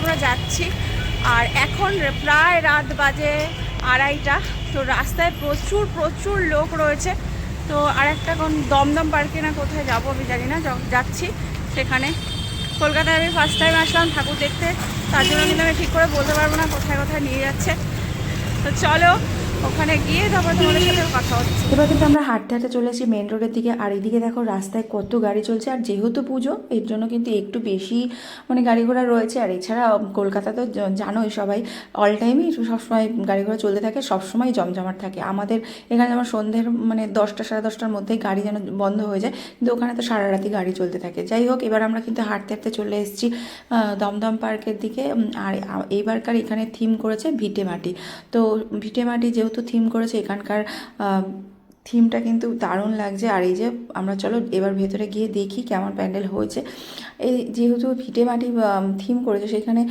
আমরা যাচ্ছি। আর এখন প্রায় রাত বাজে আড়াইটা। তো রাস্তায় প্রচুর প্রচুর লোক রয়েছে। তো আর একটা কোন দমদম পার্কে না কোথায় যাব আমি জানি না। যাচ্ছি সেখানে। কলকাতায় আমি ফার্স্ট টাইম আসলাম, ঠাকুর দেখতে। তার জন্য কিন্তু আমি ঠিক করে বলতে পারব না কোথায় কোথায় নিয়ে যাচ্ছে। তো চলো ওখানে গিয়ে তারপর তোমাদের সাথে কথা হচ্ছে। এবার কিন্তু আমরা হাঁটতে হাঁটতে চলে এসেছি মেন রোডের দিকে। আর এইদিকে দেখো রাস্তায় কত গাড়ি চলছে। আর যেহেতু পুজো, এর জন্য কিন্তু একটু বেশি মানে গাড়ি ঘোড়া রয়েছে। আর এছাড়া কলকাতা তো জানোই সবাই অল টাইমই সবসময় গাড়ি ঘোড়া চলতে থাকে, সবসময় জমজমাট থাকে। আমাদের এখানে যেমন সন্ধ্যের মানে দশটা, সাড়ে দশটার মধ্যেই গাড়ি যেন বন্ধ হয়ে যায়, কিন্তু ওখানে তো সারা রাতি গাড়ি চলতে থাকে। যাই হোক, এবার আমরা কিন্তু হাঁটতে হাঁটতে চলে এসেছি দমদম পার্কের দিকে। আর এইবারকার এখানে থিম করেছে ভিটে মাটি তো ভিটে মাটি যেহেতু থিম করেছে, এখানকার থিমটা কিন্তু দারুণ লাগছে। আর এই যে আমরা চলো এবার ভেতরে গিয়ে দেখি কেমন প্যান্ডেল হয়েছে। এই যেহেতু ভিটে মাটি থিম করেছে, সেখানে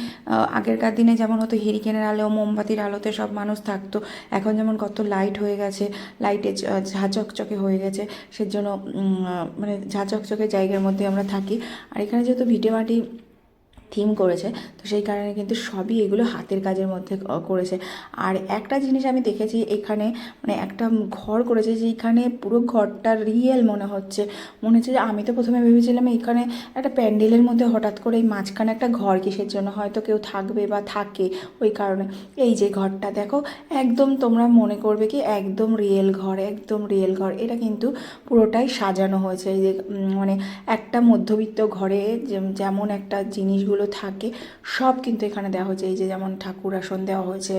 আগেরকার দিনে যেমন হতো হেরিকেনের আলো, মোমবাতির আলোতে সব মানুষ থাকতো, এখন যেমন কত লাইট হয়ে গেছে লাইটে ঝাঁচকচকে হয়ে গেছে, সেজন্য মানে ঝাঁচকচকে জায়গার মধ্যে আমরা থাকি। আর এখানে যেহেতু ভিটে মাটি থিম করেছে, তো সেই কারণে কিন্তু সবই এগুলো হাতের কাজের মধ্যে করেছে। আর একটা জিনিস আমি দেখেছি, এখানে মানে একটা ঘর করেছে যেখানে পুরো ঘরটা রিয়েল মনে হচ্ছে। মনে হচ্ছে যে আমি তো প্রথমে ভেবেছিলাম এখানে একটা প্যান্ডেলের মধ্যে হঠাৎ করে এই মাঝখানে একটা ঘর কিসের জন্য হয়তো কেউ থাকবে বা থাকে ওই কারণে। এই যে ঘরটা দেখো, একদম তোমরা মনে করবে কি একদম রিয়েল ঘর, একদম রিয়েল ঘর। এটা কিন্তু পুরোটাই সাজানো হয়েছে। এই যে মানে একটা মধ্যবিত্ত ঘরে যেমন একটা জিনিসগুলো থাকে সব কিন্তু এখানে দেওয়া হয়েছে। এই যে যেমন ঠাকুর আসন দেওয়া হয়েছে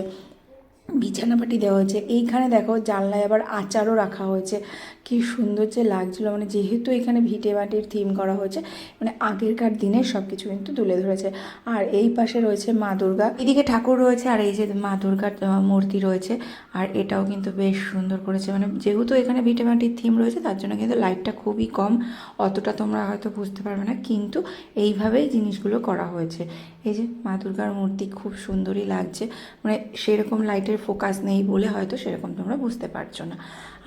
বিছানাপাটি দেওয়া হয়েছে। এইখানে দেখো জানলায় আবার আচারও রাখা হয়েছে। কি সুন্দর যে লাগছিল। মানে যেহেতু এখানে ভিটে মাটির থিম করা হয়েছে মানে আগেরকার দিনের সব কিছু কিন্তু তুলে ধরেছে। আর এই পাশে রয়েছে মা দুর্গা। এদিকে ঠাকুর রয়েছে আর এই যে মা দুর্গার মূর্তি রয়েছে। আর এটাও কিন্তু বেশ সুন্দর করেছে। মানে যেহেতু এখানে ভিটে মাটির থিম রয়েছে, তার জন্য কিন্তু লাইটটা খুবই কম। অতটা তোমরা হয়তো বুঝতে পারবে না। কিন্তু এইভাবেই জিনিসগুলো করা হয়েছে। এই যে মা দুর্গার মূর্তি খুব সুন্দরই লাগছে। মানে সেরকম লাইটের ফোকাস নেই বলে হয়তো সেরকম তোমরা বুঝতে পারছ না।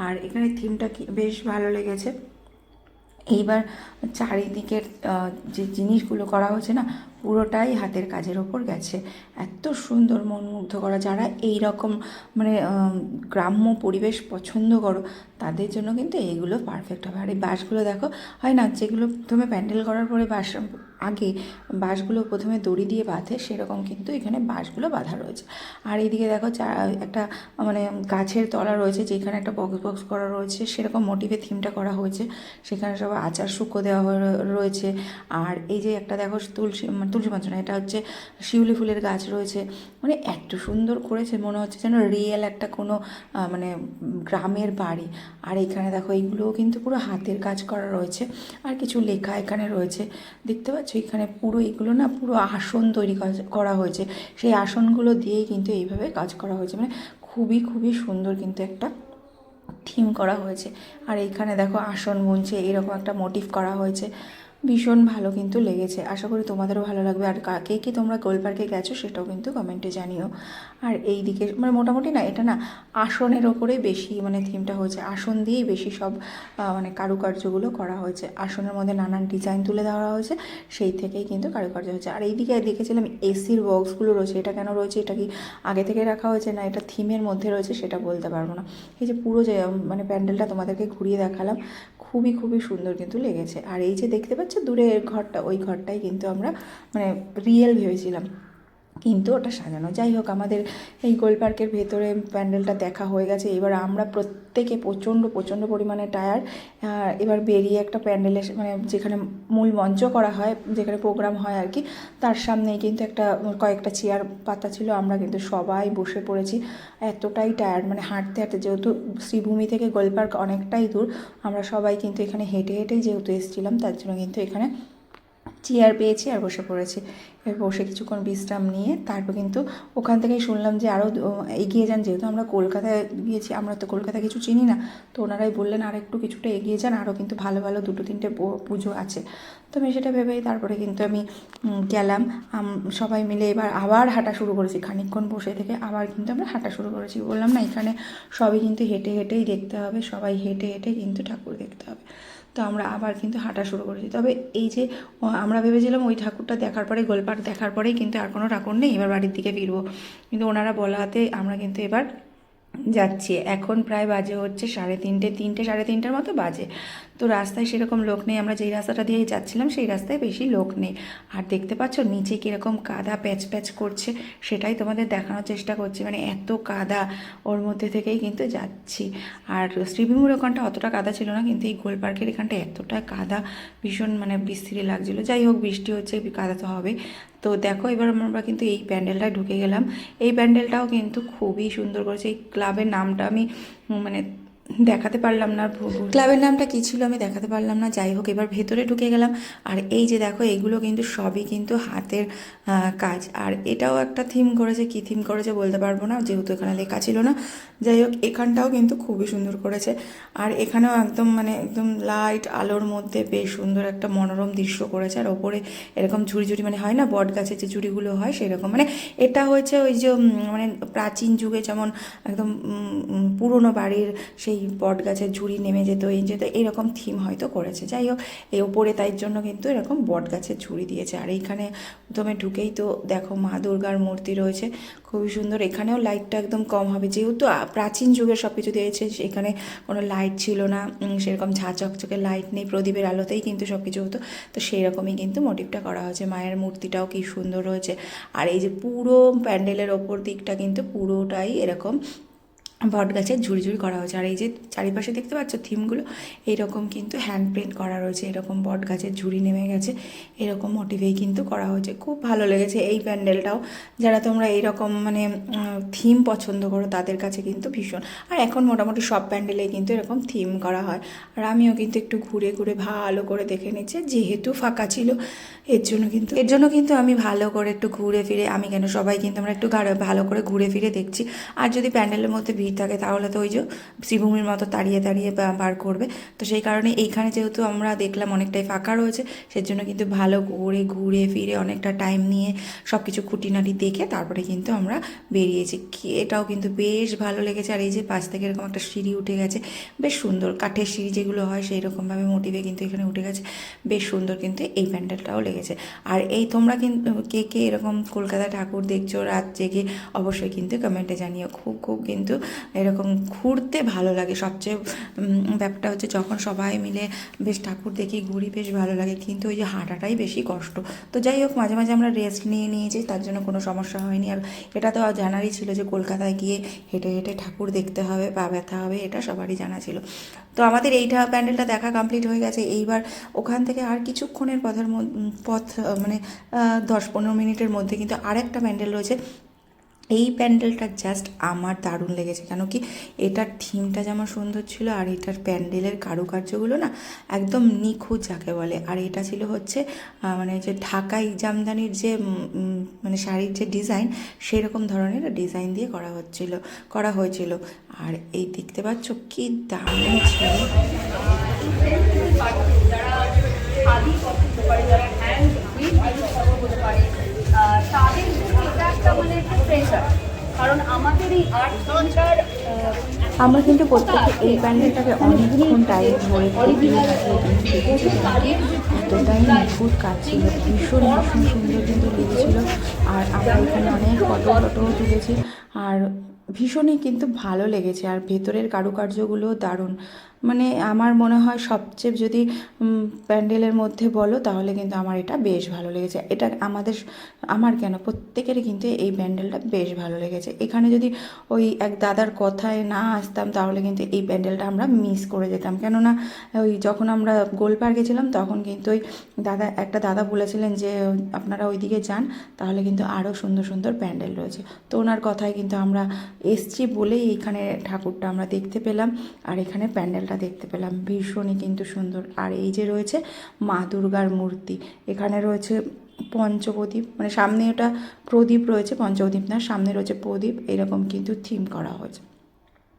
আর এখানে থিমটা কি বেশ ভালো লেগেছে। এইবার চারিদিকের যে জিনিসগুলো করা হয়েছে না পুরোটাই হাতের কাজের ওপর গেছে। এত সুন্দর মন মুগ্ধ করা যারা এই রকম মানে গ্রাম্য পরিবেশ পছন্দ করো, তাদের জন্য কিন্তু এইগুলো পারফেক্ট হবে। আর এই বাঁশগুলো দেখো, হয় না, যেগুলো প্রথমে প্যান্ডেল করার পরে বাঁশ, আগে বাঁশগুলো প্রথমে দড়ি দিয়ে বাঁধে, সেরকম কিন্তু এখানে বাঁশগুলো বাঁধা রয়েছে। আর এইদিকে দেখো একটা মানে গাছের তলা রয়েছে, যেখানে একটা বক্স বক্স করা রয়েছে, সেরকম মোটিভে থিমটা করা হয়েছে। সেখানে সব আচার শুকো দেওয়া রয়েছে। আর এই যে একটা দেখো, তুলসী মানে তুলসী মঞ্চ না এটা হচ্ছে শিউলি ফুলের গাছ রয়েছে। মানে এত সুন্দর করেছে, মনে হচ্ছে যেন রিয়েল একটা কোনো মানে গ্রামের বাড়ি। আর এখানে দেখো এইগুলোও কিন্তু পুরো হাতের কাজ করা রয়েছে। আর কিছু লেখা এখানে রয়েছে। দেখতে পাচ্ছ? এখানে পুরো এগুলো না, পুরো আসন তৈরি করা হয়েছে। সেই আসনগুলো দিয়েই কিন্তু এইভাবে কাজ করা হয়েছে। মানে খুবই খুবই সুন্দর কিন্তু একটা থিম করা হয়েছে। আর এইখানে দেখো, আসন বুনছে এরকম একটা মোটিভ করা হয়েছে। ভীষণ ভালো কিন্তু লেগেছে। আশা করি তোমাদেরও ভালো লাগবে। আর কাকে কি তোমরা গোল পার্কে গেছো সেটাও কিন্তু কমেন্টে জানিও। আর এই দিকে মানে মোটামুটি না, এটা না আসনের ওপরে বেশি মানে থিমটা হয়েছে। আসন দিয়েই বেশি সব মানে কারুকার্যগুলো করা হয়েছে। আসনের মধ্যে নানান ডিজাইন তুলে দেওয়া হয়েছে, সেই থেকেই কিন্তু কারুকার্য হয়েছে। আর এইদিকে দেখেছিলাম এসির বক্সগুলো রয়েছে। এটা কেন রয়েছে, এটা কি আগে থেকে রাখা হয়েছে না এটা থিমের মধ্যে রয়েছে সেটা বলতে পারব না। এই যে পুরো যে মানে প্যান্ডেলটা তোমাদেরকে ঘুরিয়ে দেখালাম খুবই খুবই সুন্দর কিন্তু লেগেছে। আর এই যে দেখতে পাচ্ছ, দূরের ঘরটা, ওই ঘরটাই কিন্তু আমরা মানে রিয়েল ভেবেছিলাম। কিন্তু ওটা সাজানো। যাই হোক, আমাদের এই গোল পার্কের ভেতরে প্যান্ডেলটা দেখা হয়ে গেছে। এবার আমরা প্রত্যেকে প্রচণ্ড প্রচণ্ড পরিমাণে টায়ার এবার বেরিয়ে একটা প্যান্ডেলের মানে যেখানে মূল মঞ্চ করা হয়, যেখানে প্রোগ্রাম হয় আর কি, তার সামনেই কিন্তু একটা, কয়েকটা চেয়ার পাতা ছিল। আমরা কিন্তু সবাই বসে পড়েছি। এতটাই টায়ার মানে হাঁটতে হাঁটতে যেহেতু শ্রীভূমি থেকে গোল পার্ক অনেকটাই দূর, আমরা সবাই কিন্তু এখানে হেঁটে, হেঁটেই যেহেতু এসেছিলাম, তার জন্য কিন্তু এখানে চেয়ার পেয়েছি আর বসে পড়েছি। এবার বসে কিছুক্ষণ বিশ্রাম নিয়ে তারপর কিন্তু ওখান থেকেই শুনলাম যে আরও এগিয়ে যান। যেহেতু আমরা কলকাতায় গিয়েছি, আমরা তো কলকাতা কিছু চিনি না, তো ওনারাই বললেন আর একটু কিছুটা এগিয়ে যান। আরও কিন্তু ভালো ভালো দুটো, তিনটে পুজো আছে। তো আমি সেটা ভেবেই তারপরে কিন্তু আমি গেলাম। সবাই মিলে এবার আবার হাঁটা শুরু করেছি। খানিকক্ষণ বসে থেকে আবার কিন্তু আমরা হাঁটা শুরু করেছি। বললাম না, এখানে সবই কিন্তু হেঁটে, হেঁটেই দেখতে হবে। সবাই হেঁটে হেঁটে কিন্তু ঠাকুর দেখতে হবে। তো আমরা আবার কিন্তু হাঁটা শুরু করেছি। তবে এই যে আমরা ভেবেছিলাম ওই ঠাকুরটা দেখার পরে, গোলপাট দেখার পরেই কিন্তু আর কোনো ঠাকুর নেই, এবার বাড়ির দিকে ফিরবো। কিন্তু ওনারা বলাতে আমরা কিন্তু এবার যাচ্ছি। এখন প্রায় বাজে হচ্ছে সাড়ে তিনটে তিনটে, সাড়ে তিনটের মতো বাজে। তো রাস্তায় সেরকম লোক নেই, আমরা যেই রাস্তাটা দিয়ে যাচ্ছিলাম সেই রাস্তায় বেশি লোক নেই। আর দেখতে পাচ্ছ নিচে কীরকম কাদা প্যাচ প্যাচ করছে, সেটাই তোমাদের দেখানোর চেষ্টা করছি। মানে এত কাদা ওর মধ্যে থেকেই কিন্তু যাচ্ছি। আর শ্রীভূমির ওখানটা অতটা কাদা ছিল না, কিন্তু এই গোল পার্কের এখানটা এতটা কাদা, ভীষণ মানে বিস্তৃতি লাগছিল। যাই হোক, বৃষ্টি হচ্ছে, কাদা তো হবে তো দেখো, এবার আমরা কিন্তু এই প্যান্ডেলটায় ঢুকে গেলাম। এই প্যান্ডেলটাও কিন্তু খুবই সুন্দর করেছে। এই ক্লাবের নামটা আমি মানে দেখাতে পারলাম না ক্লাবের নামটা কী ছিল আমি দেখাতে পারলাম না, যাই হোক, এবার ভেতরে ঢুকে গেলাম। আর এই যে দেখো এইগুলো কিন্তু সবই কিন্তু হাতের কাজ। আর এটাও একটা থিম করেছে, কী থিম করেছে বলতে পারব না, যেহেতু এখানে লেখা ছিল না। যাই হোক, এখানটাও কিন্তু খুবই সুন্দর করেছে। আর এখানেও একদম মানে একদম লাইট আলোর মধ্যে বেশ সুন্দর একটা মনোরম দৃশ্য করেছে। আর ওপরে এরকম ঝুড়ি ঝুড়ি মানে হয় না, বট গাছের যে ঝুড়িগুলো হয় সেরকম। মানে এটা হয়েছে ওই যে মানে প্রাচীন যুগে যেমন একদম পুরনো বাড়ির সেই বট গাছের ঝুড়ি নেমে যেত, এই যেত, এরকম থিম হয়তো করেছে। যাই হোক, এই ওপরে তাই জন্য কিন্তু এরকম বট গাছের ঝুড়ি দিয়েছে। আর এইখানে প্রথমে ঢুকেই তো দেখো মা দুর্গার মূর্তি রয়েছে, খুবই সুন্দর। এখানেও লাইটটা একদম কম হবে। যেহেতু প্রাচীন যুগের সব কিছু দিয়েছে এখানে কোনো লাইট ছিল না সেরকম ঝা, চকচকে লাইট নেই, প্রদীপের আলোতেই কিন্তু সব কিছু হতো। তো সেই রকমই কিন্তু মোটিভটা করা হয়েছে। মায়ের মূর্তিটাও কি সুন্দর রয়েছে। আর এই যে পুরো প্যান্ডেলের ওপর দিকটা কিন্তু পুরোটাই এরকম বট গাছের ঝুড়ি ঝুড়ি করা হয়েছে। আর এই যে চারিপাশে দেখতে পাচ্ছ থিমগুলো, এইরকম কিন্তু হ্যান্ড প্রিন্ট করা রয়েছে, এরকম বট গাছের ঝুড়ি নেমে গেছে, এরকম মোটিভেই কিন্তু করা হয়েছে। খুব ভালো লেগেছে এই প্যান্ডেলটাও। যারা তোমরা এইরকম মানে থিম পছন্দ করো, তাদের কাছে কিন্তু ভীষণ। আর এখন মোটামুটি সব প্যান্ডেলেই কিন্তু এরকম থিম করা হয়। আর আমিও কিন্তু একটু ঘুরে ঘুরে ভালো করে দেখে নিচ্ছি, যেহেতু ফাঁকা ছিল, এর জন্য কিন্তু, এর জন্য কিন্তু আমি ভালো করে একটু ঘুরে ফিরে, আমি কেন সবাই কিন্তু আমরা একটু ভালো করে ঘুরে ফিরে দেখছি। আর যদি প্যান্ডেলের মধ্যে ভিড় থাকে, তাহলে তো ওই যে শ্রীভূমির মতো তাড়িয়ে তাড়িয়ে বার করবে। তো সেই কারণে এইখানে যেহেতু আমরা দেখলাম অনেকটাই ফাঁকা রয়েছে, সেজন্য কিন্তু ভালো করে ঘুরে ফিরে অনেকটা টাইম নিয়ে সব কিছু খুঁটিনাটি দেখে তারপরে কিন্তু আমরা বেরিয়েছি। এটাও কিন্তু বেশ ভালো লেগেছে। আর এই যে পাশ থেকে এরকম একটা সিঁড়ি উঠে গেছে, বেশ সুন্দর। কাঠের সিঁড়ি যেগুলো হয় সেই রকমভাবে মোটিভে কিন্তু এখানে উঠে গেছে। বেশ সুন্দর কিন্তু এই প্যান্ডেলটাও লেগেছে। আর এই তোমরা কিন্তু কে কে এরকম কলকাতা ঠাকুর দেখছ, রাত জেগে, অবশ্যই কিন্তু কমেন্টে জানিও। খুব খুব কিন্তু এরকম ঘুরতে ভালো লাগে। সবচেয়ে ব্যাপারটা হচ্ছে যখন সবাই মিলে বেশ ঠাকুর দেখি, ঘুরি বেশ ভালো লাগে। কিন্তু ওই যে হাঁটাটাই বেশি কষ্ট। তো যাই হোক, মাঝে মাঝে আমরা রেস্ট নিয়ে নিয়েছি, তার জন্য কোনো সমস্যা হয়নি। আর এটা তো জানারই ছিল যে কলকাতায় গিয়ে হেঁটে হেঁটে ঠাকুর দেখতে হবে, পা ব্যথা হবে, এটা সবারই জানা ছিল। তো আমাদের এইটা প্যান্ডেলটা দেখা কমপ্লিট হয়ে গেছে। এইবার ওখান থেকে আর কিছুক্ষণের পথের পথ মানে দশ পনেরো মিনিটের মধ্যে কিন্তু আরেকটা প্যান্ডেল রয়েছে। এই প্যান্ডেলটা জাস্ট আমার দারুণ লেগেছে। কেন কি এটার থিমটা যেমন সুন্দর ছিল আর এটার প্যান্ডেলের কারুকার্যগুলো না একদম নিখুঁত যাকে বলে। আর এটা ছিল হচ্ছে মানে যে ঢাকাই জামদানির যে মানে শাড়ির যে ডিজাইন সেই রকম ধরনের ডিজাইন দিয়ে করা হচ্ছিল, করা হয়েছিল। আর এই দেখতে পাচ্ছ কি দারুণ ছিল। একটা মানে একটা প্রেশার কারণ আমাদের এই আর্ট আমরা কিন্তু প্রত্যেকে এই প্যান্ডেলটাকে অনেকক্ষণ টাইম ধরে এতটাই নিখুঁত কাজ ছিল ভীষণ ভীষণ সুন্দর কিন্তু লেগেছিল আর আমরা এখানে অনেক ফটো ফটোও তুলেছি। আর ভীষণই কিন্তু ভালো লেগেছে। আর ভেতরের কারুকার্যগুলো দারুণ। মানে আমার মনে হয় সবচেয়ে যদি প্যান্ডেলের মধ্যে বলো তাহলে কিন্তু আমার এটা বেশ ভালো লেগেছে। এটা আমাদের, আমার কেন, প্রত্যেকেরই কিন্তু এই প্যান্ডেলটা বেশ ভালো লেগেছে। এখানে যদি ওই এক দাদার কথায় না আসতাম তাহলে কিন্তু এই প্যান্ডেলটা আমরা মিস করে যেতাম। কেননা ওই যখন আমরা গোল পার্কে ছিলাম তখন কিন্তু ওই দাদা, একটা দাদা বলেছিলেন যে, আপনারা ওইদিকে যান, তাহলে কিন্তু আরও সুন্দর সুন্দর প্যান্ডেল রয়েছে। তো ওনার কথায় কিন্তু আমরা এসছি বলেই এখানে ঠাকুরটা আমরা দেখতে পেলাম। আর এখানে প্যান্ডেলটা প্যান্ডেলটা দেখতে পেলাম। ভীষণই কিন্তু সুন্দর। আর এই যে রয়েছে মা দুর্গার মূর্তি, এখানে রয়েছে পঞ্চপ্রদীপ মানে সামনে ওটা প্রদীপ রয়েছে, পঞ্চপ্রদীপ না, সামনে রয়েছে প্রদীপ, এরকম কিন্তু থিম করা হয়েছে।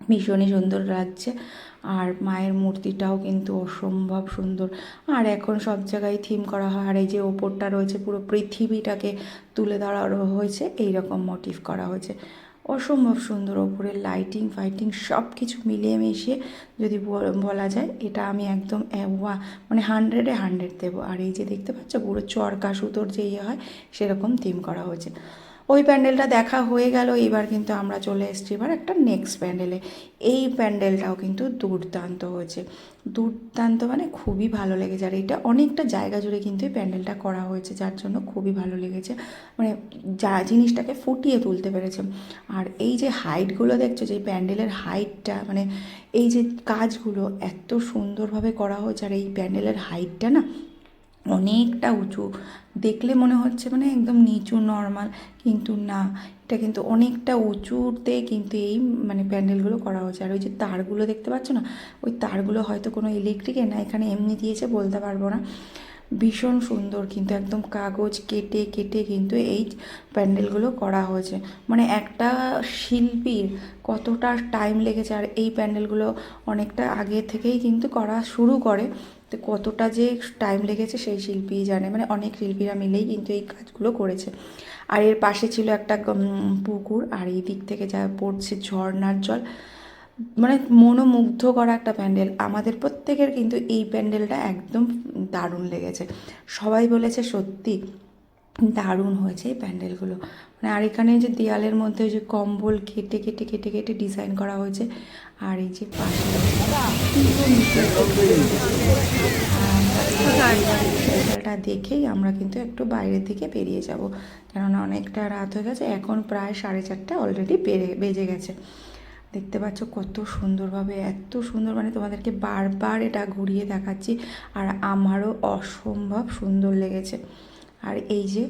ভীষণই সুন্দর লাগছে। আর মায়ের মূর্তিটাও কিন্তু অসম্ভব সুন্দর। আর এখন সব জায়গায় থিম করা হয়। আর এই যে ওপরটা রয়েছে, পুরো পৃথিবীটাকে তুলে ধরা হয়েছে এই রকম মোটিভ করা হয়েছে। অসম্ভব সুন্দর ওপরে লাইটিং ফাইটিং সব কিছু মিলিয়ে মিশিয়ে যদি বল- যায়, এটা আমি একদম ওয়া- মানে হান্ড্রেডে হান্ড্রেড দেবো। আর এই যে দেখতে পাচ্ছ, পুরো চরকা সুতোর যে ইয়ে হয়, সেরকম থিম করা হয়েছে। ওই প্যান্ডেলটা দেখা হয়ে গেল, এবার কিন্তু আমরা চলে এসেছি এবার একটা নেক্সট প্যান্ডেলে। এই প্যান্ডেলটাও কিন্তু দুর্দান্ত হয়েছে। দুর্দান্ত মানে খুবই ভালো লেগেছে, আর এটা অনেকটা জায়গা জুড়ে কিন্তু এই প্যান্ডেলটা করা হয়েছে, যার জন্য খুবই ভালো লেগেছে। মানে যা জিনিসটাকে ফুটিয়ে তুলতে পেরেছে। আর এই যে হাইটগুলো দেখছ, যে প্যান্ডেলের হাইটটা মানে এই যে কাজগুলো এত সুন্দরভাবে করা হয়েছে, আর এই প্যান্ডেলের হাইটটা না অনেকটা উঁচু। দেখলে মনে হচ্ছে মানে একদম নিচু নর্মাল কিন্তু না। এটা কিন্তু অনেকটা উঁচুতে কিন্তু এই মানে প্যান্ডেলগুলো করা হয়েছে। আর ওই যে তারগুলো দেখতে পাচ্ছ না? ওই তারগুলো হয়তো কোনো ইলেকট্রিকের না, এখানে এমনি দিয়েছে, বলতে পারব না। ভীষণ সুন্দর কিন্তু, একদম কাগজ কেটে কেটে কিন্তু এই প্যান্ডেলগুলো করা হয়েছে। মানে একটা শিল্পীর কতটা টাইম লেগেছে, আর এই প্যান্ডেলগুলো অনেকটা আগে থেকেই কিন্তু করা শুরু করে। তো কতটা যে টাইম লেগেছে সেই শিল্পী জানে। মানে অনেক শিল্পীরা মিলেই কিন্তু এই কাজগুলো করেছে। আর এর পাশে ছিল একটা পুকুর আর এই দিক থেকে যা পড়ছে ঝর্নার জল। মানে মনোমুগ্ধ করা একটা প্যান্ডেল। আমাদের প্রত্যেকের কিন্তু এই প্যান্ডেলটা একদম দারুণ লেগেছে। সবাই বলেছে, সত্যি দারুণ হয়েছে এই প্যান্ডেলগুলো। মানে আর এখানে যে দেয়ালের মধ্যে যে কম্বল কেটে কেটে কেটে কেটে ডিজাইন করা হয়েছে, আর এই যে পাশে দেখেই আমরা কিন্তু একটু বাইরের দিকে বেরিয়ে যাব, কেননা অনেকটা রাত হয়ে গেছে, এখন প্রায় সাড়ে চারটে অলরেডি বেজে গেছে। দেখতে পাচ্ছ কত সুন্দরভাবে, এত সুন্দর মানে তোমাদেরকে বারবার এটা ঘুরিয়ে দেখাচ্ছি, আর আমারও অসম্ভব সুন্দর লেগেছে। আর এই যে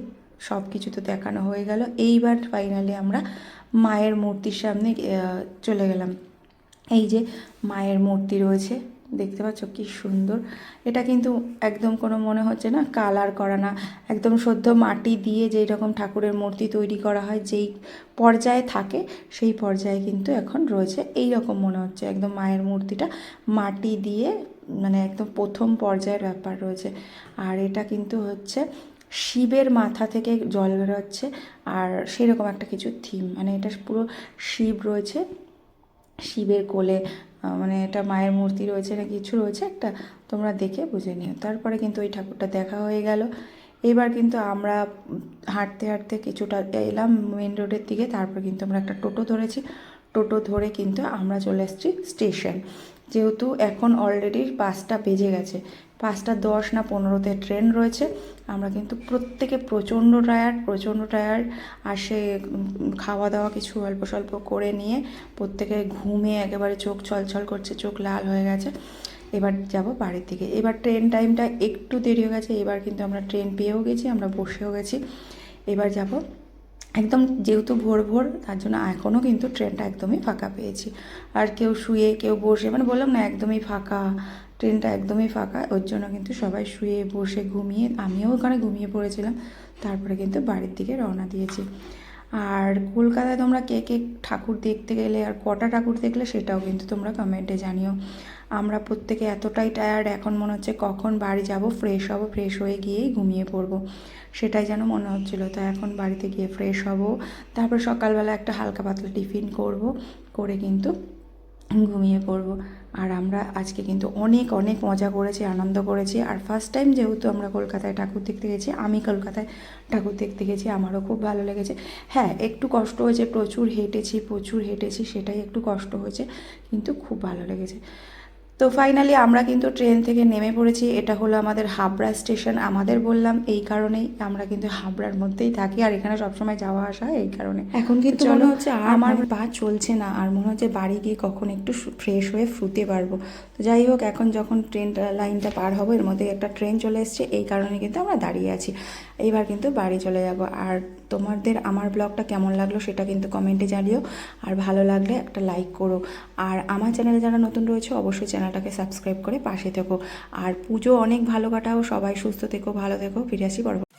সব কিছু তো দেখানো হয়ে গেল। এইবার ফাইনালি আমরা মায়ের মূর্তির সামনে চলে গেলাম। এই যে মায়ের মূর্তি রয়েছে, দেখতে পাচ্ছ কি সুন্দর। এটা কিন্তু একদম কোনো মনে হচ্ছে না, কালার করা না। একদম সদ্য মাটি দিয়ে যেই রকম ঠাকুরের মূর্তি তৈরি করা হয়, যেই পর্যায়ে থাকে, সেই পর্যায়ে কিন্তু এখন রয়েছে। এই রকম মনে হচ্ছে, একদম মায়ের মূর্তিটা মাটি দিয়ে মানে একদম প্রথম পর্যায়ের ব্যাপার রয়েছে। আর এটা কিন্তু হচ্ছে শিবের মাথা থেকে জল বেরোচ্ছে আর সেরকম একটা কিছু থিম মানে এটা পুরো শিব রয়েছে, শিবের কোলে মানে এটা মায়ের মূর্তি রয়েছে না কিছু রয়েছে, একটা তোমরা দেখে বুঝে নিও। তারপরে কিন্তু ওই ঠাকুরটা দেখা হয়ে গেল। এবার কিন্তু আমরা হাঁটতে হাঁটতে কিছুটা এলাম মেন রোডের দিকে, তারপর কিন্তু আমরা একটা টোটো ধরেছি। টোটো ধরে কিন্তু আমরা চলে এসেছি স্টেশন যেহেতু এখন অলরেডি পাঁচটা বেজে গেছে। পাঁচটা দশ না পনেরোতে ট্রেন রয়েছে। আমরা কিন্তু প্রত্যেকে প্রচণ্ড টায়ার্ড প্রচণ্ড টায়ার্ড আর সে খাওয়া দাওয়া কিছু অল্প স্বল্প করে নিয়ে প্রত্যেকে ঘুমে একেবারে চোখ ছলছল করছে, চোখ লাল হয়ে গেছে। এবার যাব বাড়ির দিকে। এবার ট্রেন টাইমটা একটু দেরি হয়ে গেছে। এবার কিন্তু আমরা ট্রেন পেয়েও গেছি, আমরা বসেও গেছি। এবার যাব একদম যেহেতু ভোর ভোর, তার জন্য এখনও কিন্তু ট্রেনটা একদমই ফাঁকা পেয়েছি। আর কেউ শুয়ে, কেউ বসে মানে বললাম না একদমই ফাঁকা, ট্রেনটা একদমই ফাঁকা, ওর জন্য কিন্তু সবাই শুয়ে, বসে, ঘুমিয়ে, আমিও ওখানে ঘুমিয়ে পড়েছিলাম, তারপরে কিন্তু বাড়ির দিকে রওনা দিয়েছি। আর কলকাতায় তোমরা কে কে ঠাকুর দেখতে গেলে আর কটা ঠাকুর দেখলে সেটাও কিন্তু তোমরা কমেন্টে জানিও। আমরা প্রত্যেকে এতটাই টায়ার্ড এখন মনে হচ্ছে কখন বাড়ি যাব ফ্রেশ হব ফ্রেশ হয়ে গিয়েই ঘুমিয়ে পড়ব। সেটাই যেন মনে হচ্ছিল। তো এখন বাড়িতে গিয়ে ফ্রেশ হব। তারপর সকালবেলা একটা হালকা পাতলা টিফিন করব, করে কিন্তু ঘুমিয়ে পড়ব। আর আমরা আজকে কিন্তু অনেক অনেক মজা করেছি, আনন্দ করেছি। আর ফার্স্ট টাইম যেহেতু আমরা কলকাতায় ঠাকুর দেখতে গেছি, আমি কলকাতায় ঠাকুর দেখতে গেছি, আমারও খুব ভালো লেগেছে। হ্যাঁ একটু কষ্ট হয়েছে, প্রচুর হেঁটেছি প্রচুর হেঁটেছি, সেটাই একটু কষ্ট হয়েছে, কিন্তু খুব ভালো লেগেছে। তো ফাইনালি আমরা কিন্তু ট্রেন থেকে নেমে পড়েছি। এটা হলো আমাদের হাবড়া স্টেশন আমাদের বললাম। এই কারণেই আমরা কিন্তু হাবড়ার মধ্যেই থাকি আর এখানে সবসময় যাওয়া আসা হয় এই কারণে। এখন কিন্তু মনে হচ্ছে আমার পা চলছে না আর মনে হচ্ছে বাড়ি গিয়ে কখন একটু ফ্রেশ হয়ে শুতে পারব। তো যাই হোক এখন যখন ট্রেনটা লাইনটা পার হব এর মধ্যে একটা ট্রেন চলে এসছে। এই কারণে কিন্তু আমরা দাঁড়িয়ে আছি। এইবার কিন্তু বাড়ি চলে যাব। আর তোমাদের আমার ব্লগটা কেমন লাগল সেটা কিন্তু কমেন্টে জানিও। আর ভালো লাগলে একটা লাইক করো। আর আমার চ্যানেলে যারা নতুন রয়েছে, অবশ্যই চ্যানেলটাকে সাবস্ক্রাইব করে পাশে থেকো। আর পুজো অনেক ভালো কাটাও। সবাই সুস্থ থেকো, ভালো থেকো। ফিরে আসি পরবর্তী